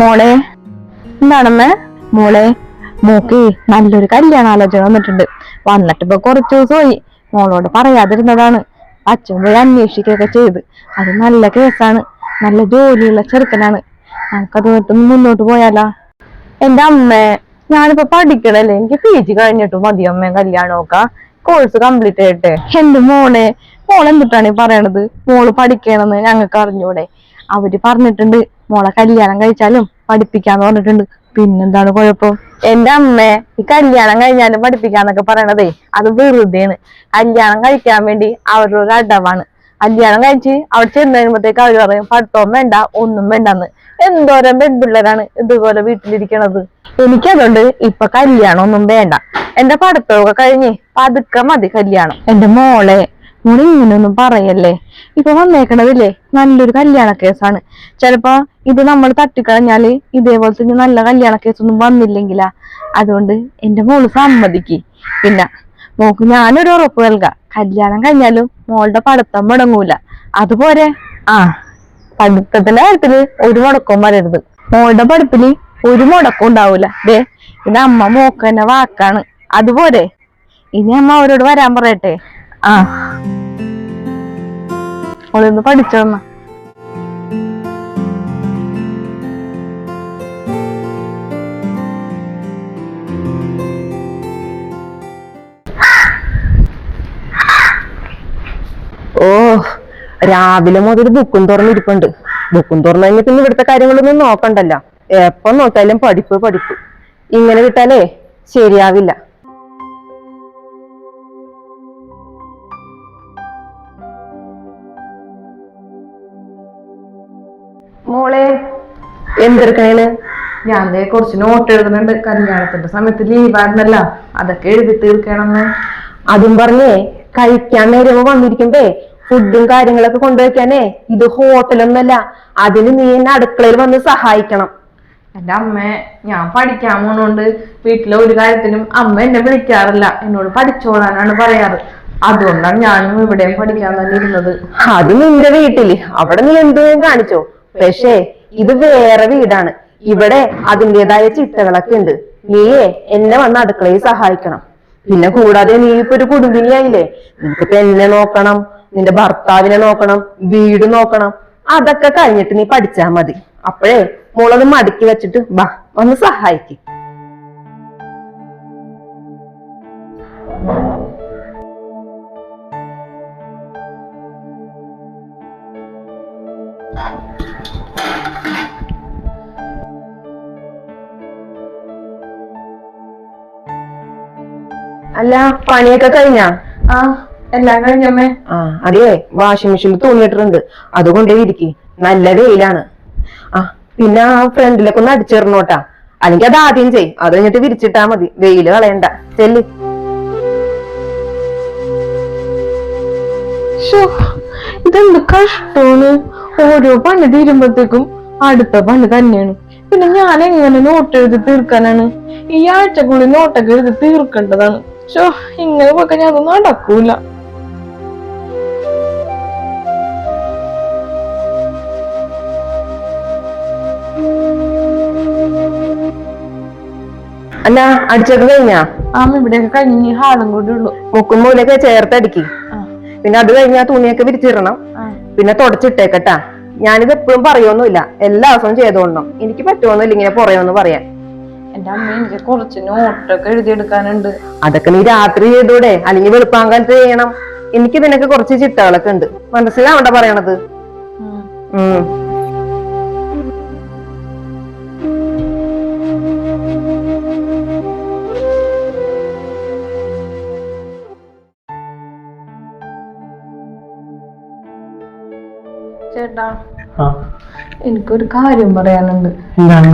മോളെ എന്താണെന്ന്? മോളെ മോക്ക് നല്ലൊരു കല്യാണാലോചന വന്നിട്ടുണ്ട്. വന്നിട്ട് ഇപ്പൊ കുറച്ചു ദിവസമായി. മോളോട് പറയാതിരുന്നതാണ്. അച്ഛൻ പോയി അന്വേഷിക്കുകയൊക്കെ ചെയ്ത്. അത് നല്ല കേസാണ്. നല്ല ജോലിയുള്ള ചെറുക്കനാണ്. നമുക്കത് മുന്നോട്ട് പോയാലോ? എന്റെ അമ്മേ ഞാനിപ്പോ പഠിക്കണല്ലേ? എനിക്ക് പി ജി കഴിഞ്ഞിട്ട് മതി കല്യാണം കല്യാണമൊക്കെ. കോഴ്സ് കംപ്ലീറ്റ് ചെയ്യട്ടെ എന്റെ മോളെ മോളെന്തിട്ടാണ് ഈ പറയണത്? മോൾ പഠിക്കണമെന്ന് ഞങ്ങൾക്ക് അറിഞ്ഞൂടെ അവർ പറഞ്ഞിട്ടുണ്ട്. മോളെ കല്യാണം കഴിച്ചാലും പഠിപ്പിക്കാന്ന് പറഞ്ഞിട്ടുണ്ട്. പിന്നെന്താണ് കുഴപ്പം? എന്റെ അമ്മേ ഈ കല്യാണം കഴിഞ്ഞാലും പഠിപ്പിക്കാന്നൊക്കെ പറയണതേ അത് വെറുതെയാണ്. കല്യാണം കഴിക്കാൻ വേണ്ടി അവരുടെ അടവാണ്. കല്യാണം കഴിച്ച് അവിടെ ചെന്ന് കഴിയുമ്പോഴത്തേക്ക് അവർ പറയും പഠിത്തവും വേണ്ട ഒന്നും വേണ്ടെന്ന്. എന്തോരം പെൺപിള്ളേരാണ് ഇതുപോലെ വീട്ടിലിരിക്കണത്. എനിക്കതുകൊണ്ട് ഇപ്പൊ കല്യാണം ഒന്നും വേണ്ട. എന്റെ പഠിത്തമൊക്കെ കഴിഞ്ഞ് പതുക്കെ മതി കല്യാണം. എന്റെ മോളെ മോൾ ഇങ്ങനെയൊന്നും പറയല്ലേ? ഇപ്പൊ വന്നേക്കണതില്ലേ? നല്ലൊരു കല്യാണ കേസാണ് ചിലപ്പോ ഇത് നമ്മൾ തട്ടിക്കളഞ്ഞാൽ ഇതേപോലത്തെ ഇനി നല്ല കല്യാണ കേസൊന്നും വന്നില്ലെങ്കിലാ. അതുകൊണ്ട് എന്റെ മോൾ സമ്മതിക്ക്. പിന്നെ മോക്ക് ഞാനൊരു ഉറപ്പ് നൽകാം. കല്യാണം കഴിഞ്ഞാലും മോളുടെ പഠിത്തം മുടങ്ങൂല. അതുപോലെ ആ പഠിത്തത്തിന്റെ കാര്യത്തിൽ ഒരു മുടക്കവും വരരുത്. മോളുടെ പഠിപ്പിൽ ഒരു മുടക്കം ഉണ്ടാവൂല. ദേ ഇത് അമ്മ മോക്ക് തന്നെ വാക്കാണ്. അതുപോലെ ഇനി അമ്മ അവരോട് വരാൻ പറയട്ടെ. ആ. മോളൊന്ന് പഠിച്ചോമ്മ ഓ രാവിലെ മുതൽ ബുക്കും തുറന്നിരിപ്പുണ്ട്. ബുക്കും തുറന്നു കഴിഞ്ഞാൽ പിന്നെ ഇവിടുത്തെ കാര്യങ്ങളൊന്നും നോക്കണ്ടല്ലോ. എപ്പം നോക്കിയാലും പഠിപ്പ് പഠിപ്പ്. ഇങ്ങനെ വിട്ടാലേ ശരിയാവില്ല. മോളെ എന്തെടുക്കണേന് ഞാൻ കുറച്ച് നോട്ട് എഴുതുന്നുണ്ട്. കല്യാണത്തിന്റെ സമയത്ത് ലീവായിരുന്നല്ല അതൊക്കെ എഴുതി തീർക്കണമെന്ന്. അതും പറഞ്ഞേ കഴിക്കാൻ നേരം വന്നിരിക്കുമ്പേ ഫുഡും കാര്യങ്ങളൊക്കെ കൊണ്ടുവയ്ക്കാനേ ഇത് ഹോട്ടലൊന്നല്ല അതിന് നീ എന്നെ അടുക്കളയിൽ വന്ന് സഹായിക്കണം. എന്റെ അമ്മ ഞാൻ പഠിക്കാൻ പോണോണ്ട് വീട്ടിലെ ഒരു കാര്യത്തിനും അമ്മ എന്നെ വിളിക്കാറില്ല. എന്നോട് പഠിച്ചോളാനാണ് പറയാറ്. അതുകൊണ്ടാണ് ഞാനും ഇവിടെയും പഠിക്കാൻ തന്നെ ഇരുന്നത്. അത് നിന്റെ വീട്ടിൽ. അവിടെ നീ എന്തും കാണിച്ചോ? പക്ഷേ ഇത് വേറെ വീടാണ്. ഇവിടെ അതിന്റെതായ ചിട്ടകളൊക്കെ ഉണ്ട്. നീയേ എന്നെ വന്ന് അടുക്കളയിൽ സഹായിക്കണം. പിന്നെ കൂടാതെ നീ ഇപ്പൊ ഒരു കുടുംബിനിയായില്ലേ? നിനക്കിപ്പോ എന്നെ നോക്കണം. നിന്റെ ഭർത്താവിനെ നോക്കണം വീട് നോക്കണം. അതൊക്കെ കഴിഞ്ഞിട്ട് നീ പഠിച്ചാ മതി. അപ്പോഴേ മോളത് മടക്കി വെച്ചിട്ട് ബാ ഒന്ന് സഹായിക്ക്. അല്ല പണിയൊക്കെ കഴിഞ്ഞാ? ആ. എല്ലാം കഴിഞ്ഞമ്മേ. ആ അതെ വാഷിംഗ് മെഷീനിൽ തോന്നിയിട്ടുണ്ട് അതുകൊണ്ടേ ഇരിക്കി. നല്ല വെയിലാണ്. ആ പിന്നെ ആ ഫ്രണ്ടിലൊക്കെ ഒന്ന് അടിച്ചിടണോട്ടാ. അല്ലെങ്കിൽ അത് ആദ്യം ചെയ്യും അത് കഴിഞ്ഞിട്ട് വിരിച്ചിട്ടാ മതി. വെയിൽ കളയണ്ട. ചെല്ല്. ഇതെന്ത് കഷ്ടമാണ്. ഓരോ പണി തീരുമ്പോഴത്തേക്കും അടുത്ത പണി തന്നെയാണ്. പിന്നെ ഞാൻ എങ്ങനെ നോട്ട് എഴുതി തീർക്കാനാണ്? ഈ ആഴ്ചക്കുള്ളിൽ നോട്ടൊക്കെ എഴുതി തീർക്കേണ്ടതാണ്. ഷോ ഇങ്ങനെ പോക്കെ ഞാൻ അത് നടക്കൂല. അല്ല അടിച്ചൊക്കെ കഴിഞ്ഞാ? ആമ ഇവിടെയൊക്കെ കഴിഞ്ഞ് ഹാളും കൂടി ഉള്ളു. മുക്കും മൂലൊക്കെ ചേർത്തടിക്ക് പിന്നെ അത് കഴിഞ്ഞാ തുണിയൊക്കെ വിരിച്ചിടണം. പിന്നെ തുടച്ചിട്ടേക്കട്ടാ. ഞാനിത് എപ്പോഴും പറയൊന്നുമില്ല. എല്ലാ ദിവസവും ചെയ്തോളണം. എനിക്ക് പറ്റുമോന്നില്ല ഇങ്ങനെ പുറയോന്ന് പറയാൻ. എന്റെ അമ്മ എനിക്ക് കുറച്ച് നോട്ടൊക്കെ എഴുതിയെടുക്കാനുണ്ട്. അതൊക്കെ നീ രാത്രി ചെയ്തൂടെ. അല്ലെങ്കിൽ വെളുപ്പാങ്കാലത്ത് ചെയ്യണം. എനിക്ക് നിനക്ക് കുറച്ച് ചിട്ടകളൊക്കെ ഉണ്ട്. മനസ്സിലാവണ്ട പറയണത്. ഉം. എനിക്കൊരു കാര്യം പറയാനുണ്ട്. എന്താണ്?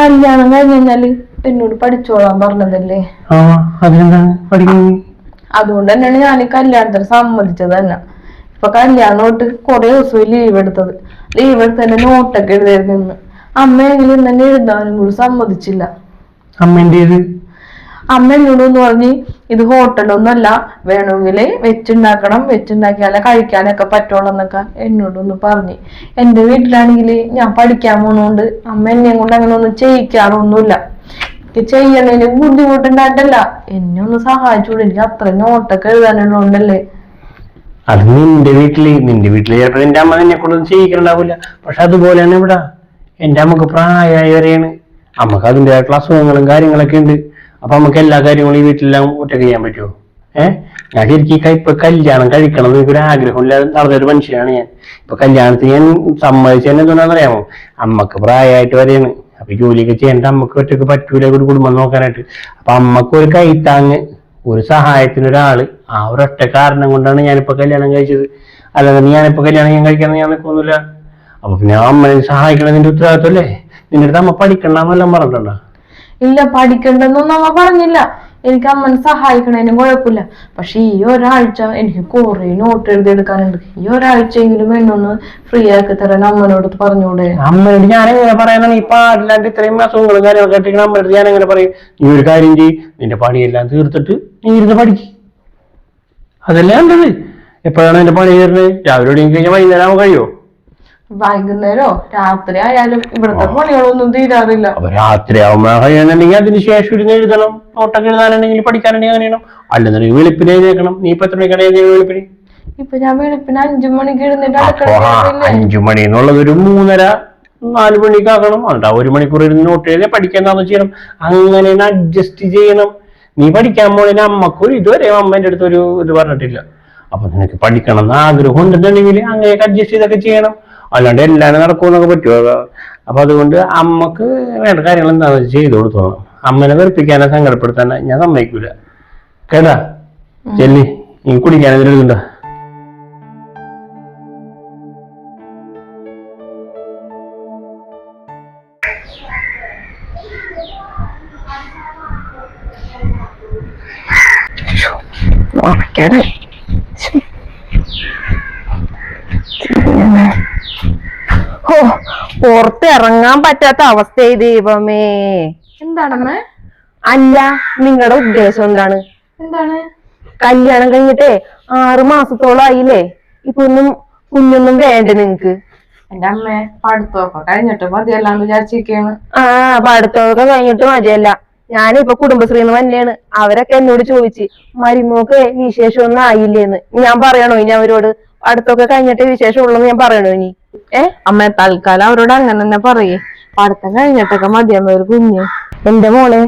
കല്യാണം കഴിഞ്ഞ് കഴിഞ്ഞാൽ എന്നോട് പഠിച്ചോളാൻ പറഞ്ഞതല്ലേ? ആ അതിനെന്താണ് പഠിക്കുന്നത് അതുകൊണ്ട് തന്നെയാണ് ഞാൻ ഈ കല്യാണത്തിന് സമ്മതിച്ചത് തന്നെ. ഇപ്പൊ കല്യാണം തൊട്ട് കുറെ ദിവസം ലീവ് എടുത്തത്. ലീവ് എടുത്തതിന്റെ നോട്ടൊക്കെ അമ്മ അമ്മയെങ്കിലും തന്നെ എഴുതാനും കൂടി സമ്മതിച്ചില്ല. അമ്മേന്റേത്? അമ്മ എന്നോടൊന്ന് പറഞ്ഞ് ഇത് ഹോട്ടലൊന്നുമല്ല വേണമെങ്കിൽ വെച്ചുണ്ടാക്കണം വെച്ചുണ്ടാക്കിയാലേ കഴിക്കാനൊക്കെ പറ്റുള്ളൂ എന്നൊക്കെ എന്നോടൊന്ന് പറഞ്ഞ്. എന്റെ വീട്ടിലാണെങ്കിൽ ഞാൻ പഠിക്കാൻ പോണോണ്ട് അമ്മ എന്നെ കൊണ്ട് അങ്ങനെ ഒന്നും ചെയ്യിക്കാറൊന്നുമില്ല. എനിക്ക് ചെയ്യണതിന് ബുദ്ധിമുട്ടുണ്ടായിട്ടല്ല. എന്നെ ഒന്ന് സഹായിച്ചൂടെ എനിക്ക് അത്ര നോട്ടൊക്കെ എഴുതാനുള്ളതുകൊണ്ടല്ലേ അത് നിന്റെ വീട്ടിൽ നിന്റെ വീട്ടിൽ ചിലപ്പോ നിന്റെ അമ്മ നിന്നെ കൊണ്ടൊന്നും ചെയ്യിക്കണ്ടാവില്ല പക്ഷെ അതുപോലെയാണ് ഇവിടെ എന്റെ അമ്മയ്ക്ക് പ്രായമായവരെയാണ്. അമ്മയ്ക്ക് അതിന്റെതായിട്ടുള്ള അസുഖങ്ങളും കാര്യങ്ങളൊക്കെ ഉണ്ട്. അപ്പൊ നമുക്ക് എല്ലാ കാര്യങ്ങളും ഈ വീട്ടിലെല്ലാം ഒറ്റ ചെയ്യാൻ പറ്റുമോ ഏഹ് ഞാൻ ശരിക്കും ഇപ്പൊ കല്യാണം കഴിക്കണം എന്ന് എനിക്കൊരു ആഗ്രഹമില്ലാതെ നടന്നൊരു മനുഷ്യനാണ് ഞാൻ. ഇപ്പൊ കല്യാണത്തിന് ഞാൻ സമ്മതിച്ചു എന്താണെന്ന് അറിയാമോ അമ്മയ്ക്ക് പ്രായമായിട്ട് വരെയാണ്. അപ്പൊ ജോലിയൊക്കെ ചെയ്യേണ്ട അമ്മയ്ക്ക് ഒറ്റയ്ക്ക് പറ്റൂല ഒരു കുടുംബം നോക്കാനായിട്ട്. അപ്പൊ അമ്മയ്ക്ക് ഒരു കൈത്താങ്ങ് ഒരു സഹായത്തിന് ഒരാൾ ആ ഒരൊറ്റ കാരണം കൊണ്ടാണ് ഞാനിപ്പോ കല്യാണം കഴിച്ചത്. അല്ലാതെ ഞാനിപ്പോ കല്യാണം ഞാൻ കഴിക്കാൻ ഞാൻ നിൽക്കൊന്നുമില്ല അപ്പൊ പിന്നെ അമ്മനെ സഹായിക്കണം നിന്റെ ഉത്തരവാദിത്വം അല്ലേ? നിന്റെ അടുത്ത് അമ്മ പഠിക്കണ്ടെന്നെല്ലാം പറഞ്ഞിട്ടുണ്ടോ ഇല്ല പഠിക്കണ്ടെന്നൊന്നും അമ്മ പറഞ്ഞില്ല. എനിക്ക് അമ്മനെ സഹായിക്കണേനും കുഴപ്പമില്ല. പക്ഷെ ഈ ഒരാഴ്ച എനിക്ക് കുറെ നോട്ട് എഴുതിയെടുക്കാനുണ്ട്. ഈ ഒരാഴ്ചയെങ്കിലും എന്നൊന്ന് ഫ്രീ ആക്കി തരാൻ അമ്മനോട് പറഞ്ഞൂടെ. അമ്മയോട് ഞാൻ എങ്ങനെ പറയാനാണ് ഈ പാടില്ലാണ്ട് ഇത്രയും അസുഖങ്ങളും കാര്യങ്ങളൊക്കെ ആയിട്ട് അമ്മയോട് ഞാൻ എങ്ങനെ പറയും? നീ ഒരു കാര്യം ചെയ്യ്. നിന്റെ പണിയെല്ലാം തീർത്തിട്ട് നീ ഇരുന്ന് പഠിക്ക്. അതല്ലേ വേണ്ടത് എപ്പോഴാണ് എന്റെ പണി തീർന്നത് രാവിലെ കഴിഞ്ഞാൽ വൈകുന്നേരം കഴിയുമോ കഴിയോ? വൈകുന്നേരോ രാത്രി ആയാലും ഇവിടുത്തെ പണികളൊന്നും തീരാറില്ല. അപ്പൊ രാത്രി ആവുമ്പോഴാണെങ്കിൽ അതിന് ശേഷം ഇരുന്ന് എഴുതണം. നോട്ടൊക്കെ എഴുതാനുണ്ടെങ്കിൽ പഠിക്കാനുണ്ടെങ്കിൽ അങ്ങനെ അല്ലെന്നുണ്ടെങ്കിൽ വെളുപ്പിനെ എഴുതേക്കണം നീ ഇപ്പൊ എത്ര മണിക്കാണ് എഴുതിയത് വെളുപ്പിന്? ഇപ്പൊ ഞാൻ വെളുപ്പിന് അഞ്ചു മണിക്ക് എഴുന്നിട്ട് അഞ്ചു മണി എന്നുള്ളത് ഒരു മൂന്നര നാല് മണിക്കാക്കണം എന്നിട്ട് ഒരു മണിക്കൂർ ഇരുന്ന് നോട്ട് എഴുതി പഠിക്കാൻ എന്താണെന്ന് ചെയ്യണം. അങ്ങനെ അഡ്ജസ്റ്റ് ചെയ്യണം. നീ പഠിക്കാൻ പോണതിന് അമ്മക്കൊരു ഇതുവരെ അമ്മേന്റെ അടുത്ത് ഒരു ഇത് പറഞ്ഞിട്ടില്ല. അപ്പൊ നിനക്ക് പഠിക്കണം എന്ന് ആഗ്രഹം ഉണ്ടെന്നുണ്ടെങ്കിൽ അങ്ങനെയൊക്കെ അഡ്ജസ്റ്റ് ചെയ്തൊക്കെ ചെയ്യണം. അല്ലാണ്ട് എല്ലാവരും നടക്കുമെന്നൊക്കെ പറ്റുമോ? അപ്പൊ അതുകൊണ്ട് അമ്മയ്ക്ക് വേണ്ട കാര്യങ്ങൾ എന്താണെന്ന് വെച്ചാൽ ചെയ്തു കൊടുത്തോ അമ്മനെ വെറുപ്പിക്കാനോ സങ്കടപ്പെടുത്താനോ ഞാൻ സമ്മതിക്കൂല. കേട്ടാ? ചെല്ലി നീ എന്തെങ്കിലും ഉറക്കടെ. ഓ പുറത്തിറങ്ങാൻ പറ്റാത്ത അവസ്ഥയായി ദൈവമേ. എന്താണമ്മേ അല്ല നിങ്ങളുടെ ഉദ്ദേശം എന്താണ്? എന്താണ്? കല്യാണം കഴിഞ്ഞിട്ടേ ആറ് മാസത്തോളം ആയില്ലേ? ഇപ്പൊ ഒന്നും കുഞ്ഞൊന്നും വേണ്ട നിങ്ങക്ക്. എന്റെ അമ്മേ പഠിത്തമൊക്കെ കഴിഞ്ഞിട്ട് മതിയല്ലാന്ന് വിചാരിച്ചിരിക്കാണ് ആ പഠിത്തമൊക്കെ കഴിഞ്ഞിട്ട് മതിയല്ല. ഞാനിപ്പൊ കുടുംബശ്രീന്ന് തന്നെയാണ് അവരൊക്കെ എന്നോട് ചോദിച്ച് മരുമോക്ക് വിശേഷം ഒന്നും ആയില്ലേന്ന്? ഞാൻ പറയണോ ഇനി അവരോട്? അടുത്തൊക്കെ കഴിഞ്ഞിട്ട് വിശേഷം ഉള്ളെന്ന് ഞാൻ പറയണോ ഇനി? ഏ? അമ്മ തൽക്കാലം അവരോട് അങ്ങനെ തന്നെ പറയേ. പഠിത്തം കഴിഞ്ഞിട്ടൊക്കെ മതിയമ്മ ഒരു കുഞ്ഞ്. എന്റെ മോളെ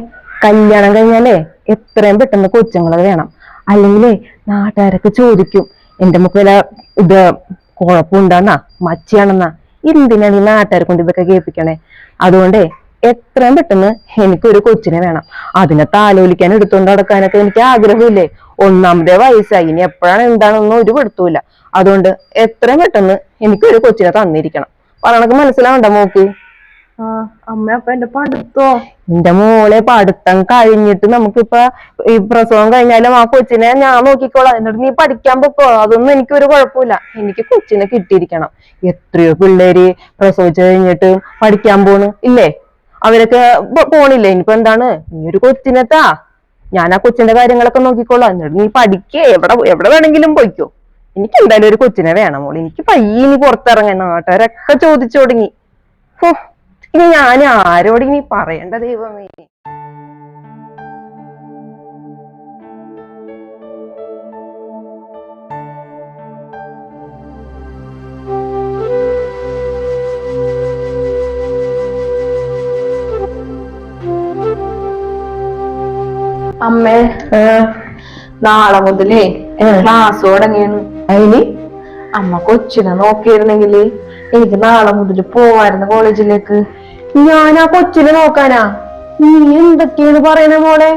കല്യാണം കഴിഞ്ഞാലേ എത്രയും പെട്ടെന്ന് കൊച്ചുങ്ങളെ വേണം. അല്ലെങ്കിലേ നാട്ടുകാരൊക്കെ ചോദിക്കും എന്റെ മുക്ക് വല്ല ഇത് കുഴപ്പമുണ്ടെന്നാ? മച്ചിയാണെന്നാ? എന്തിനാണ് ഈ നാട്ടുകാരെ കൊണ്ട് ഇതൊക്കെ കേൾപ്പിക്കണേ? അതുകൊണ്ടേ എത്രയും പെട്ടെന്ന് എനിക്കൊരു കൊച്ചിനെ വേണം. അതിനെ താലോലിക്കാൻ എടുത്തുകൊണ്ട് നടക്കാനൊക്കെ എനിക്ക് ആഗ്രഹമില്ലേ? ഒന്നാമത്തെ വയസ്സായി. ഇനി എപ്പോഴാണ് എന്താണെന്നൊന്നും ഒരു പെടുത്തൂല അതുകൊണ്ട് എത്രയും പെട്ടെന്ന് എനിക്കൊരു കൊച്ചിനെ തന്നിരിക്കണം. പറയണക്ക് മനസ്സിലാവണ്ട മോക്ക്? അമ്മ അപ്പൊ എന്റെ പഠിത്തോ? എന്റെ മോളെ പഠിത്തം കഴിഞ്ഞിട്ട് നമുക്കിപ്പൊ ഈ പ്രസവം കഴിഞ്ഞാലും ആ കൊച്ചിനെ ഞാൻ നോക്കിക്കോളാം. എന്നിട്ട് നീ പഠിക്കാൻ പൊക്കോ? അതൊന്നും എനിക്ക് ഒരു കുഴപ്പമില്ല. എനിക്ക് കൊച്ചിനെ കിട്ടിയിരിക്കണം. എത്രയോ പിള്ളേര് പ്രസവിച്ചു കഴിഞ്ഞിട്ട് പഠിക്കാൻ പോണ്. ഇല്ലേ? അവരൊക്കെ പോണില്ലേ? ഇനിയിപ്പോ എന്താണ്? നീ ഒരു കൊച്ചിനെത്താ ഞാൻ ആ കൊച്ചിന്റെ കാര്യങ്ങളൊക്കെ നോക്കിക്കോളാം. എന്നിട്ട് നീ പഠിക്കേ. എവിടെ എവിടെ വേണമെങ്കിലും പോയിക്കോ. എനിക്ക് എന്തായാലും ഒരു കൊച്ചിനെ വേണം മോളെ. എനിക്ക് പയ്യെ ഇനി പുറത്തിറങ്ങാൻ നാട്ടുകാരൊക്കെ ചോദിച്ചു തുടങ്ങി. ഇനി ഞാൻ ആരോട് ഇനി പറയണ്ട ദൈവമേ? നാളെ മുതലേ ക്ലാസ് തുടങ്ങിയാണ് അതിന് അമ്മ കൊച്ചിനെ നോക്കിയിരുന്നെങ്കിൽ എനിക്ക് നാളെ മുതൽ പോവായിരുന്നു കോളേജിലേക്ക്. ഞാൻ ആ കൊച്ചിനെ നോക്കാനാ? നീ എന്തൊക്കെയാണ് പറയണ മോളെ?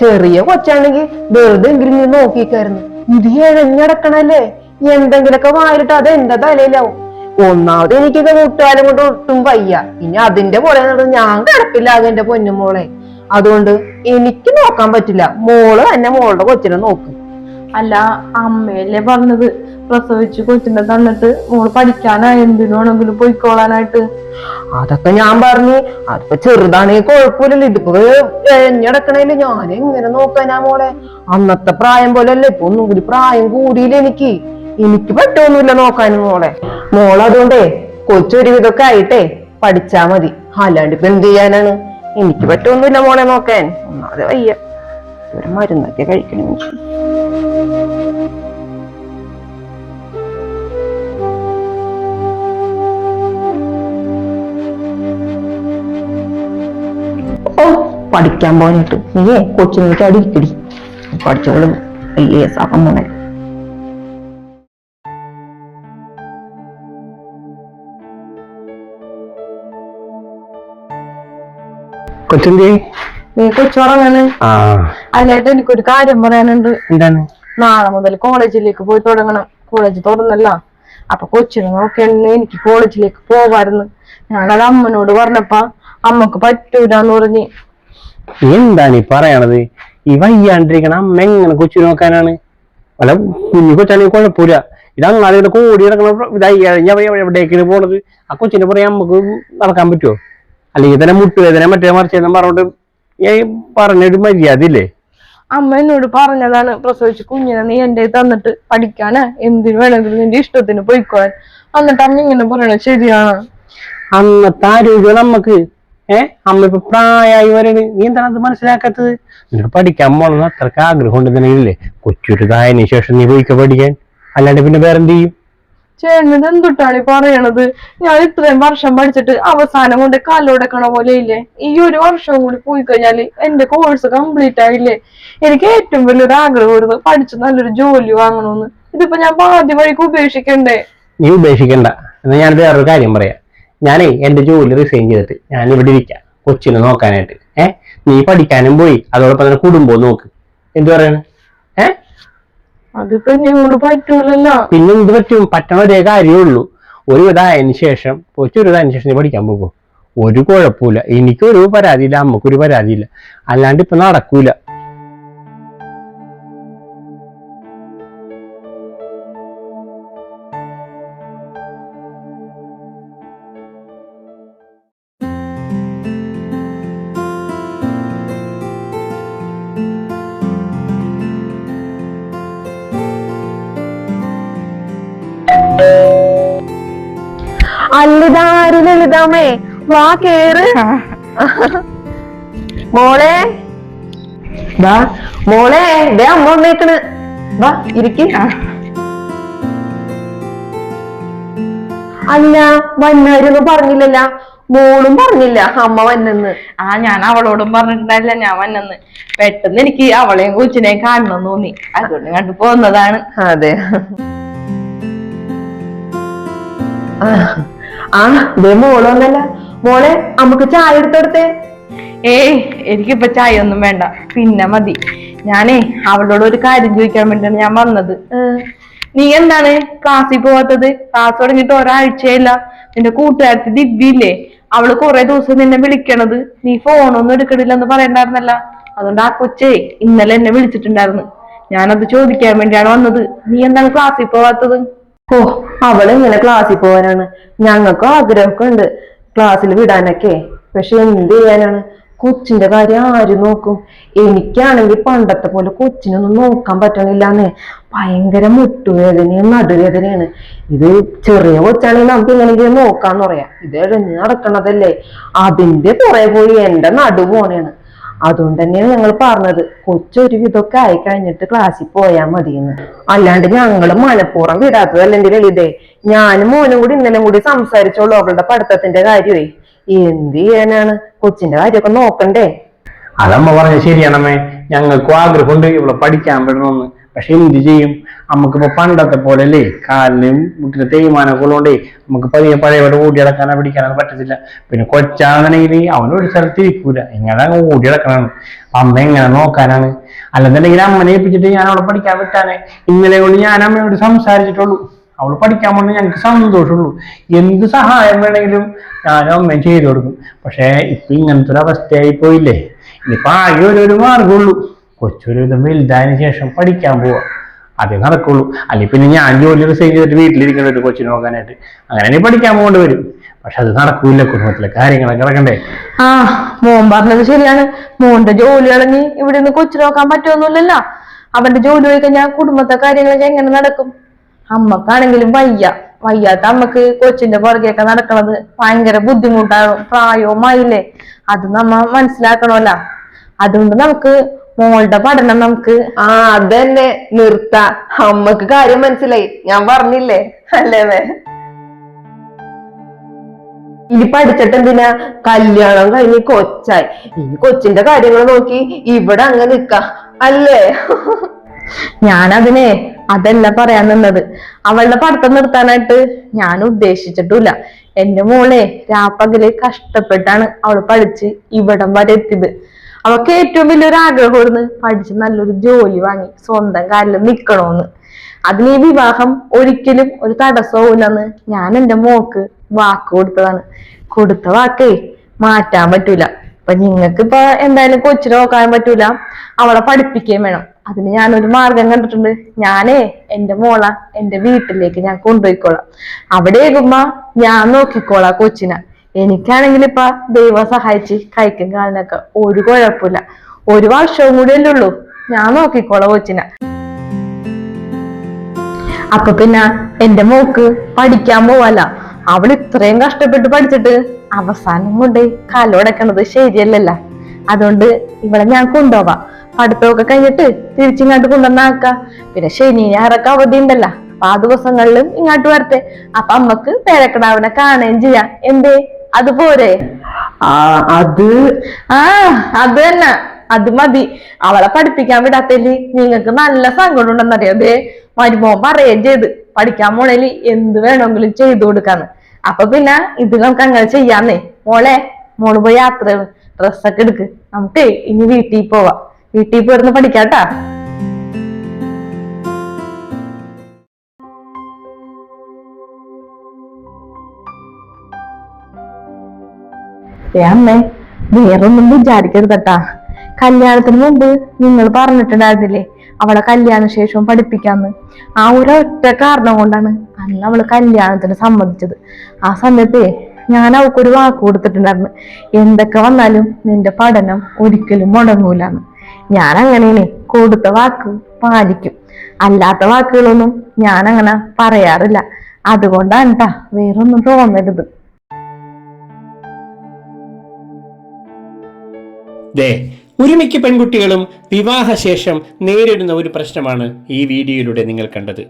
ചെറിയ കൊച്ചാണെങ്കിൽ വെറുതെ എങ്കിലും നീ നോക്കിക്കായിരുന്നു. ഇത് എഴഞ്ഞടക്കണല്ലേ? എന്തെങ്കിലൊക്കെ വായിലിട്ട് അത് എന്റെ തലയിലാവും. ഒന്നാമത് എനിക്കൊക്കെ മുട്ടുകാലം കൊണ്ട് ഒട്ടും വയ്യ. ഇനി അതിന്റെ പോലെ നടന്ന് ഞാൻ കിടപ്പില്ലാതെ എന്റെ പൊന്നുമോളെ അതുകൊണ്ട് എനിക്ക് നോക്കാൻ പറ്റില്ല. മോൾ തന്നെ മോളുടെ കൊച്ചിനെ നോക്കും. അല്ല അമ്മയല്ലേ പറഞ്ഞത്? പ്രസവിച്ച് കൊച്ചിനെ തന്നിട്ട് മോൾ പഠിക്കാനായി എന്തിനാണെങ്കിലും പോയിക്കോളാനായിട്ട്? അതൊക്കെ ഞാൻ പറഞ്ഞു. അതിപ്പോ ചെറുതാണെങ്കിൽ കുഴപ്പമില്ലല്ലോ. ഇതിപ്പോ എഞ്ഞടക്കണേൽ ഞാൻ എങ്ങനെ നോക്കാനാ മോളെ? അന്നത്തെ പ്രായം പോലെ അല്ലേ ഇപ്പൊ ഒന്നും കൂടി പ്രായം കൂടിയില്ല എനിക്ക്. എനിക്ക് പറ്റൊന്നുമില്ല നോക്കാനും മോളെ. മോളതുകൊണ്ടേ കൊച്ചൊരു വിധമൊക്കെ ആയിട്ടേ പഠിച്ചാ മതി. അല്ലാണ്ട് ഇപ്പൊ എന്ത് ചെയ്യാനാണ്? എനിക്ക് പറ്റൊന്നുമില്ല മോളെ നോക്കാൻ. ഒന്നാതെ വയ്യ. ഒരു മരുന്നൊക്കെ കഴിക്കണം. ഓ പഠിക്കാൻ പോയിട്ട് നീ കൊച്ചിനേക്ക് അടിക്കടി പഠിച്ചോളും ഐ എസ് ആക്കാൻ പോണേ കൊച്ചെന്തേ നീ കൊച്ചുറങ്ങാണ്. എനിക്കൊരു കാര്യം പറയാനുണ്ട്. എന്താണ്? നാളെ മുതൽ കോളേജിലേക്ക് പോയി തുടങ്ങണം. കോളേജ് തുറന്നല്ല. അപ്പൊ കൊച്ചിനെ നോക്കിയാണ് എനിക്ക് കോളേജിലേക്ക് പോവായിരുന്നു ഞാനത് അമ്മനോട് പറഞ്ഞപ്പ അമ്മയ്ക്ക് പറ്റൂലെന്ന് പറഞ്ഞ്. എന്താണ് ഈ പറയണത്? ഈ വയ്യാണ്ടിരിക്കണ അമ്മ എങ്ങനെ കൊച്ചു നോക്കാനാണ്? അല്ല കുഞ്ഞു കൊച്ചാണെങ്കിൽ കുഴപ്പമില്ല. ഇത് അങ്ങാതെ കൂടി നടക്കണ ഇതായി എവിടേക്കാണ് പോണത്? ആ കൊച്ചിനെ പറയാൻ നമുക്ക് നടക്കാൻ പറ്റുമോ അല്ലെങ്കിൽ തന്നെ മുട്ടുവേദന മറ്റേ മറിച്ച് പറഞ്ഞോണ്ട് ഞാൻ പറഞ്ഞൊരു മര്യാദ ഇല്ലേ അമ്മ എന്നോട് പറഞ്ഞതാണ് പ്രസവിച്ച് കുഞ്ഞിനെ നീ എന്റെ തന്നിട്ട് പഠിക്കാനാ. എന്തിനു വേണമെങ്കിലും നിന്റെ ഇഷ്ടത്തിന് പോയിക്കോൻ എന്നിട്ട് അമ്മ ഇങ്ങനെ പറയണത് ശരിയാണ്. അന്നത്തെ ആരോഗ്യം നമ്മക്ക് ഏ? അമ്മ ഇപ്പൊ പ്രായമായി വരണ്. നീ എന്താണ് അത് മനസ്സിലാക്കാത്തത്? നിനക്ക് പഠിക്കാൻ പോണെന്ന് അത്രയ്ക്ക് ആഗ്രഹം ഉണ്ടെന്നുണ്ടെങ്കിലേ കൊച്ചൊരുതായതിനു ശേഷം നീ പോയിക്കോ പഠിക്കാൻ. അല്ലാണ്ട് പിന്നെ വേറെന്ത് ചെയ്യും? ചേട്ടനത് എന്തുട്ടാണ് പറയണത്? ഞാൻ ഇത്രയും വർഷം പഠിച്ചിട്ട് അവസാനം കൊണ്ട് കാലോടക്കണ പോലെ ഇല്ലേ ഈ ഒരു വർഷം കൂടി പോയി കഴിഞ്ഞാൽ എന്റെ കോഴ്സ് കംപ്ലീറ്റ് ആയില്ലേ? എനിക്ക് ഏറ്റവും വലിയൊരു ആഗ്രഹമായിരുന്നു പഠിച്ച് നല്ലൊരു ജോലി വാങ്ങണമെന്ന് ഇതിപ്പോ ഞാൻ പാതി വഴിക്ക് ഉപേക്ഷിക്കണ്ടേ? നീ ഉപേക്ഷിക്കണ്ട. എന്നാ ഞാൻ വേറൊരു കാര്യം പറയാം. ഞാനേ എന്റെ ജോലി റിസൈൻ ചെയ്തിട്ട് ഞാൻ ഇവിടെ ഇരിക്കാം കൊച്ചിനെ നോക്കാനായിട്ട്. ഏഹ് നീ പഠിക്കാനും പോയി അതോടൊപ്പം തന്നെ കുടുംബവും നോക്ക്. എന്തു പറയണേ? ഏ? പിന്നെ എന്ത് പറ്റും? പറ്റണ ഒരേ കാര്യമുള്ളൂ ഒരു ഇതായതിന് ശേഷം ഒരു ഇതായതിനു ശേഷം പഠിക്കാൻ പോകും. ഒരു കുഴപ്പമില്ല. എനിക്കൊരു പരാതിയില്ല അമ്മക്കൊരു പരാതിയില്ല. അല്ലാണ്ട് ഇപ്പൊ നടക്കൂല. അല്ലിതാര് ലളിതാമേ വാ കേറ്. മോളെ. വാ മോളെ ദേ അമ്മ വന്നേക്കണ്. വാ ഇരിക്ക്. അല്ല വന്നാരൊന്നും പറഞ്ഞില്ലല്ല. മോളും പറഞ്ഞില്ല അമ്മ വന്നെന്ന്. ആ ഞാൻ അവളോടും പറഞ്ഞിട്ടുണ്ടായില്ല ഞാൻ വന്നെന്ന്. പെട്ടെന്ന് എനിക്ക് അവളെയും കൊച്ചിനെയും കാണണം തോന്നി. അതുകൊണ്ട് കണ്ടു പോന്നതാണ്. അതെ. ആ, ദേ മോൾ വന്നല്ല. മോളെ നമുക്ക് ചായ എടുത്തെടുത്തേ. ഏയ് എനിക്കിപ്പൊ ചായ ഒന്നും വേണ്ട. പിന്നെ മതി. ഞാനേ അവളോട് ഒരു കാര്യം ചോദിക്കാൻ വേണ്ടിയാണ് ഞാൻ വന്നത്. നീ എന്താണ് ക്ലാസ്സിൽ പോവാത്തത്? ക്ലാസ് തുടങ്ങിയിട്ട് ഒരാഴ്ചയില്ല. നിന്റെ കൂട്ടുകാരത്തി ദിവ്യയില്ലേ? അവൾ കുറെ ദിവസം നിന്നെ വിളിക്കണത്. നീ ഫോണൊന്നും എടുക്കണില്ലെന്ന് പറയണ്ടായിരുന്നല്ല. അതുകൊണ്ട് ആ കൊച്ചേ ഇന്നലെ എന്നെ വിളിച്ചിട്ടുണ്ടായിരുന്നു. ഞാനത് ചോദിക്കാൻ വേണ്ടിയാണ് വന്നത്. നീ എന്താണ് ക്ലാസ്സിൽ പോവാത്തത്? ഓ അവൾ ഇങ്ങനെ ക്ലാസ്സിൽ പോകാനാണ്. ഞങ്ങൾക്കും ആഗ്രഹമൊക്കെ ഉണ്ട്. ക്ലാസ്സിൽ വിടാനൊക്കെ. പക്ഷെ എന്ത് ചെയ്യാനാണ്? കൊച്ചിന്റെ കാര്യം ആര് നോക്കും? എനിക്കാണെങ്കിൽ പണ്ടത്തെ പോലെ കൊച്ചിനൊന്നും നോക്കാൻ പറ്റണില്ലാന്ന്. ഭയങ്കര മുട്ടുവേദനയും നടുവേദനയാണ്. ഇത് ചെറിയ കൊച്ചാണെങ്കിൽ നമുക്ക് എങ്ങനെയെങ്കിലും നോക്കാന്ന് പറയാം. ഇത് എഴഞ്ഞ് നടക്കണതല്ലേ? അതിന്റെ പുറകെ പോയി എന്റെ നടു പോണേണ്. അതുകൊണ്ട് തന്നെയാണ് ഞങ്ങൾ പറഞ്ഞത്. കൊച്ചൊരു വിധമൊക്കെ ആയി കഴിഞ്ഞിട്ട് ക്ലാസ്സിൽ പോയാൽ മതിയെന്ന്. അല്ലാണ്ട് ഞങ്ങൾ മനഃപൂർവം വിടാത്തതല്ല എന്റെ ലളിതേ ഞാനും മോനും കൂടി ഇന്നലെ കൂടി സംസാരിച്ചോളൂ അവളുടെ പഠിത്തത്തിന്റെ കാര്യമേ. എന്ത് ചെയ്യാനാണ്? കൊച്ചിന്റെ കാര്യമൊക്കെ നോക്കണ്ടേ? അതമ്മ പറഞ്ഞ ശരിയാണമ്മേ. ഞങ്ങൾക്കും ആഗ്രഹമുണ്ട് ഇവിടെ പഠിക്കാൻ വിടണമെന്ന്. പക്ഷെ എന്ത് ചെയ്യും? നമുക്കിപ്പോ പണ്ടത്തെ പോലെ അല്ലേ കാലിനും മുട്ടിന് തേയ്മാനമൊക്കെ നമുക്ക് പതിയെ പഴയവിടെ ഓടി അടക്കാനോ പിടിക്കാനോ പറ്റത്തില്ല. പിന്നെ കൊച്ചാണെന്നുണ്ടെങ്കിൽ അവനൊരു സ്ഥലത്ത് ഇരിക്കൂല. എങ്ങനെ ഓടി അടക്കണം അമ്മ എങ്ങനെ നോക്കാനാണ്? അല്ലെന്നുണ്ടെങ്കിൽ അമ്മനെ ഏൽപ്പിച്ചിട്ട് ഞാൻ അവളെ പഠിക്കാൻ വിട്ടാനെ. ഇന്നലെ കൊണ്ട് ഞാൻ അമ്മയോട് സംസാരിച്ചിട്ടുള്ളൂ. അവൾ പഠിക്കാൻ കൊണ്ട് ഞങ്ങൾക്ക് സന്തോഷമുള്ളൂ. എന്ത് സഹായം വേണമെങ്കിലും ഞാനും അമ്മയും ചെയ്തു കൊടുക്കും. പക്ഷേ ഇപ്പൊ ഇങ്ങനത്തെ ഒരു അവസ്ഥയായി പോയില്ലേ? ഇനിയിപ്പോ ആകെ ഒരു ഒരു മാർഗമുള്ളൂ കൊച്ചൊരു വിധം വലുതായതിനു ശേഷം പഠിക്കാൻ പോവാ. അതേ നടക്കുള്ളൂ. അല്ലെങ്കിൽ പിന്നെ ഞാൻ ജോലി റിസൈൻ ചെയ്തിട്ട് വീട്ടിലിരിക്കുന്ന ഒരു കൊച്ചിനെ നോക്കാനായിട്ട് അങ്ങനെ പഠിക്കാൻ പോകേണ്ടി വരും. പക്ഷെ അത് നടക്കൂല. കുടുംബത്തിലെ കാര്യങ്ങളൊക്കെ നടക്കണ്ടേ? ആ മോൻ പറഞ്ഞത് ശരിയാണ്. മോന്റെ ജോലി ഇളങ്ങി ഇവിടെ നിന്ന് കൊച്ചു നോക്കാൻ പറ്റുമൊന്നുമില്ലല്ലോ അവന്റെ ജോലി പോയി കുടുംബത്തെ കാര്യങ്ങളൊക്കെ എങ്ങനെ നടക്കും? അമ്മക്കാണെങ്കിലും വയ്യ. വയ്യാത്ത അമ്മയ്ക്ക് കൊച്ചിന്റെ പുറകെയൊക്കെ നടക്കണത് ഭയങ്കര ബുദ്ധിമുട്ടാണ്. പ്രായവുമായില്ലേ? അത് നമ്മ മനസ്സിലാക്കണമല്ല. അതുകൊണ്ട് നമുക്ക് മോളുടെ പഠനം നമുക്ക്. ആ അതന്നെ. നിർത്ത. അമ്മയ്ക്ക് കാര്യം മനസ്സിലായി. ഞാൻ പറഞ്ഞില്ലേ? അല്ലേ ഇനി പഠിച്ചിട്ട് എന്തിനാ? കല്യാണം കഴിഞ്ഞ് കൊച്ചായി. ഇനി കൊച്ചിന്റെ കാര്യങ്ങൾ നോക്കി ഇവിടെ അങ്ങ് നിക്ക. അല്ലേ? ഞാനതിനെ അതല്ല പറയാൻ നിന്നത്. അവളുടെ പഠിത്തം നിർത്താനായിട്ട് ഞാൻ ഉദ്ദേശിച്ചിട്ടില്ല. എന്റെ മോളെ രാപ്പകൽ കഷ്ടപ്പെട്ടാണ് അവൾ പഠിച്ച് ഇവിടം വരെ എത്തിയത്. അവൾക്ക് ഏറ്റവും വലിയൊരു ആഗ്രഹമായിരുന്നു പഠിച്ച് നല്ലൊരു ജോലി വാങ്ങി സ്വന്തം കാലിൽ നിക്കണോന്ന്. അതിന് ഈ വിവാഹം ഒരിക്കലും ഒരു തടസ്സമില്ലെന്ന് ഞാൻ എന്റെ മോക്ക് വാക്ക് കൊടുത്തതാണ്. കൊടുത്ത വാക്കേ മാറ്റാൻ പറ്റൂല. അപ്പൊ നിങ്ങൾക്ക് ഇപ്പൊ എന്തായാലും കൊച്ചിനെ നോക്കാൻ പറ്റൂല. അവളെ പഠിപ്പിക്കുകയും വേണം. അതിന് ഞാനൊരു മാർഗം കണ്ടിട്ടുണ്ട്. ഞാനേ എന്റെ മോള എന്റെ വീട്ടിലേക്ക് ഞാൻ കൊണ്ടുപോയിക്കോളാം. അവിടെ ആകുമ്പോ ഞാൻ നോക്കിക്കോളാം കൊച്ചിനെ. എനിക്കാണെങ്കിൽ ഇപ്പൊ ദൈവം സഹായിച്ച് കൈക്കും കാലിനൊക്കെ. ഒരു കുഴപ്പമില്ല. ഒരു വർഷവും കൂടെ അല്ലേ ഉള്ളൂ. ഞാൻ നോക്കിക്കോളാം കൊച്ചിനെ. അപ്പൊ പിന്നെ എന്റെ മോക്ക് പഠിക്കാൻ പോവല്ല. അവൾ ഇത്രയും കഷ്ടപ്പെട്ട് പഠിച്ചിട്ട് അവസാനം കൊണ്ട് കാലോടക്കണത് ശരിയല്ലല്ല. അതുകൊണ്ട് ഇവിടെ ഞാൻ കൊണ്ടുപോവാം. പഠിത്തമൊക്കെ കഴിഞ്ഞിട്ട് തിരിച്ചിങ്ങോട്ട് കൊണ്ടുവന്നാക്ക പിന്നെ ശനി ഞായറൊക്കെ അവധി ഉണ്ടല്ല. അപ്പൊ ആ ദിവസങ്ങളിലും ഇങ്ങോട്ട് വരട്ടെ. അപ്പൊ അമ്മയ്ക്ക് പേരക്കിടാവിനെ കാണുകയും ചെയ്യാം. എന്തേ? അതുപോരെ? ആ അത്. ആ അത് തന്നെ. അത് മതി. അവളെ പഠിപ്പിക്കാൻ വിടാത്തതിൽ നിങ്ങൾക്ക് നല്ല സങ്കടം ഉണ്ടെന്നറിയാം അതെ മരുമോൻ പറയുകയും ചെയ്ത്. പഠിക്കാൻ പോണേൽ എന്ത് വേണമെങ്കിലും ചെയ്തു കൊടുക്കാന്ന്. അപ്പൊ പിന്നെ ഇത് നമുക്ക് അങ്ങനെ ചെയ്യാന്നേ. മോളെ മോൾ പോയി യാത്ര. ഡ്രസ്സൊക്കെ എടുക്ക്. നമുക്ക് ഇനി വീട്ടിൽ പോവാം. വീട്ടിൽ പോയിരുന്ന് പഠിക്കാട്ടാ. ഏ അമ്മേ വേറൊന്നും വിചാരിക്കരുതട്ടാ. കല്യാണത്തിന് മുമ്പ് നിങ്ങൾ പറഞ്ഞിട്ടുണ്ടായിരുന്നില്ലേ അവളെ കല്യാണ ശേഷവും പഠിപ്പിക്കാന്ന്. ആ ഒരൊറ്റ കാരണം കൊണ്ടാണ് അന്ന് അവൾ കല്യാണത്തിന് സമ്മതിച്ചത്. ആ സമയത്ത് ഞാൻ അവൾക്കൊരു വാക്ക് കൊടുത്തിട്ടുണ്ടായിരുന്നു. എന്തൊക്കെ വന്നാലും നിന്റെ പഠനം ഒരിക്കലും മുടങ്ങൂലെന്ന്. ഞാൻ അങ്ങനെയാണ് കൊടുത്ത വാക്ക് പാലിക്കും. അല്ലാത്ത വാക്കുകളൊന്നും ഞാൻ അങ്ങനെ പറയാറില്ല. അതുകൊണ്ടാണ് കേട്ടാ വേറൊന്നും തോന്നരുത്. ദേ ഒരുമിക്ക പെൺകുട്ടികളും വിവാഹശേഷം നേരിടുന്ന ഒരു പ്രശ്നമാണ് ഈ വീഡിയോയിലൂടെ നിങ്ങൾ കണ്ടത്.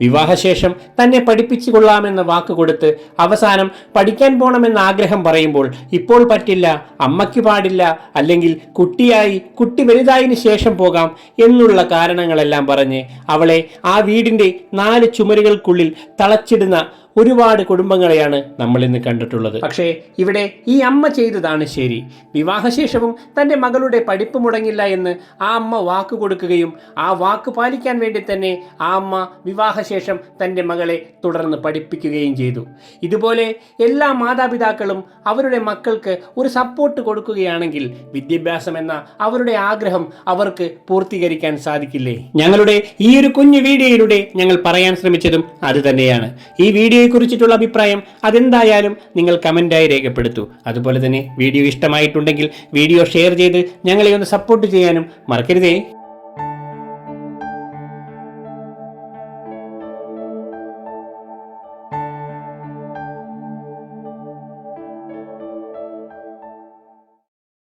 വിവാഹശേഷം തന്നെ പഠിപ്പിച്ചു കൊള്ളാമെന്ന വാക്ക് കൊടുത്ത് അവസാനം പഠിക്കാൻ പോണമെന്ന ആഗ്രഹം പറയുമ്പോൾ ഇപ്പോൾ പറ്റില്ല അമ്മയ്ക്ക് പാടില്ല അല്ലെങ്കിൽ കുട്ടിയായി കുട്ടി വലുതായതിനു ശേഷം പോകാം എന്നുള്ള കാരണങ്ങളെല്ലാം പറഞ്ഞ് അവളെ ആ വീടിന്റെ നാല് ചുമരുകൾക്കുള്ളിൽ തളച്ചിടുന്ന ഒരുപാട് കുടുംബങ്ങളെയാണ് നമ്മൾ ഇന്ന് കണ്ടിട്ടുള്ളത്. പക്ഷേ ഇവിടെ ഈ അമ്മ ചെയ്തതാണ് ശരി. വിവാഹശേഷവും തന്റെ മകളുടെ പഠിപ്പ് മുടങ്ങില്ല എന്ന് ആ അമ്മ വാക്ക് കൊടുക്കുകയും ആ വാക്ക് പാലിക്കാൻ വേണ്ടി തന്നെ ആ അമ്മ വിവാഹശേഷം തന്റെ മകളെ തുടർന്ന് പഠിപ്പിക്കുകയും ചെയ്തു. ഇതുപോലെ എല്ലാ മാതാപിതാക്കളും അവരുടെ മക്കൾക്ക് ഒരു സപ്പോർട്ട് കൊടുക്കുകയാണെങ്കിൽ വിദ്യാഭ്യാസം എന്ന അവരുടെ ആഗ്രഹം അവർക്ക് പൂർത്തീകരിക്കാൻ സാധിക്കില്ലേ? ഞങ്ങളുടെ ഈ ഒരു കുഞ്ഞു വീഡിയോയിലൂടെ ഞങ്ങൾ പറയാൻ ശ്രമിച്ചതും അത് തന്നെയാണ്. ഈ വീഡിയോയെ കുറിച്ചിട്ടുള്ള അഭിപ്രായം അതെന്തായാലും നിങ്ങൾ കമന്റായി രേഖപ്പെടുത്തൂ. അതുപോലെ തന്നെ വീഡിയോ ഇഷ്ടമായിട്ടുണ്ടെങ്കിൽ വീഡിയോ ഷെയർ ചെയ്ത് ഞങ്ങളെ ഒന്ന് സപ്പോർട്ട് ചെയ്യാനും മറക്കരുതേ.